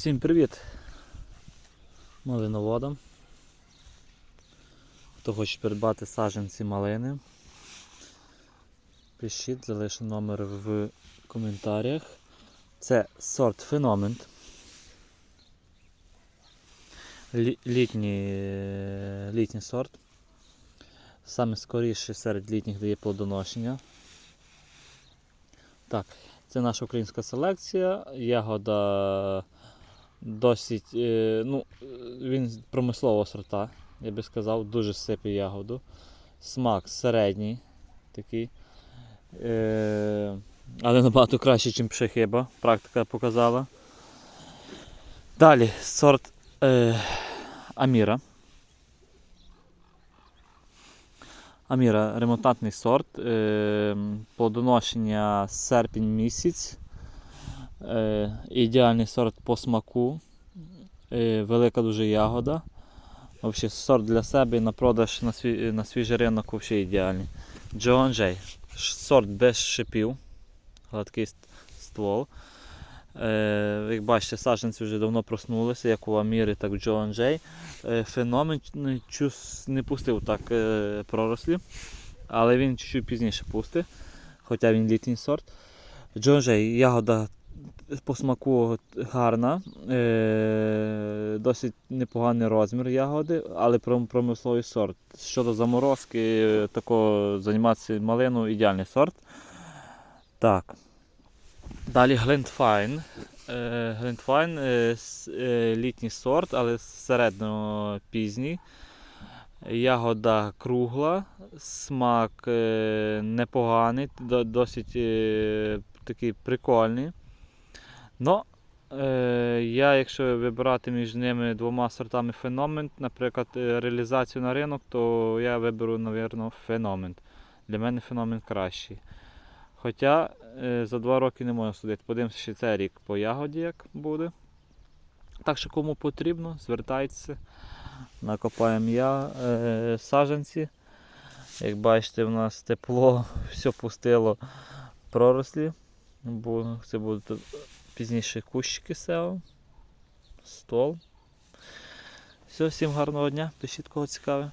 Всім привіт малиноводам. Хто хоче придбати саджанці малини, пишіть, залишу номер в коментарях. Це сорт Феномент. Лі- Літній, літній сорт. Саме скоріше серед літніх дає плодоношення. Так, це наша українська селекція. Ягода досить, е, ну, він промислового сорта, я би сказав, дуже сипе ягоду. Смак середній такий. Е, але набагато краще, ніж пшехиба, практика показала. Далі сорт е, Аміра. Аміра ремонтантний сорт. Е, плодоношення серпень місяць. Е, ідеальний сорт по смаку. Е, велика дуже ягода. Взагалі, сорт для себе і на продаж на, свій, на свіжий ринок взагалі ідеальний. Джоан Джей. Сорт без шипів. Гладкий ствол. Е, як бачите, саджанці вже давно проснулися, як у Аміри, так і в Джоан Джей. Е, феномен чус- не пустив так е, пророслі, але він чуть пізніше пустить, хоча він літній сорт. Джоан Джей, ягода по смаку гарна, е, досить непоганий розмір ягоди, але промисловий сорт. Щодо заморозки, е, такого займатися малину ідеальний сорт. Так. Далі Глентфайн. Е, Глентфайн е, літній сорт, але середньо пізній. Ягода кругла, смак непоганий, досить такий прикольний. Но е, я, якщо вибирати між ними двома сортами феномен, наприклад, е, реалізацію на ринок, то я виберу, мабуть, феномен. Для мене феномен кращий. Хоча е, за два роки не можна судити. Подивимося ще цей рік по ягоді, як буде. Так що кому потрібно, звертайтеся. Накопаємо я е, саджанці. Як бачите, в нас тепло, все пустило пророслі. Бо це будуть пізніше кущики сео, стол. Все, всім гарного дня, пишіть кого цікаве.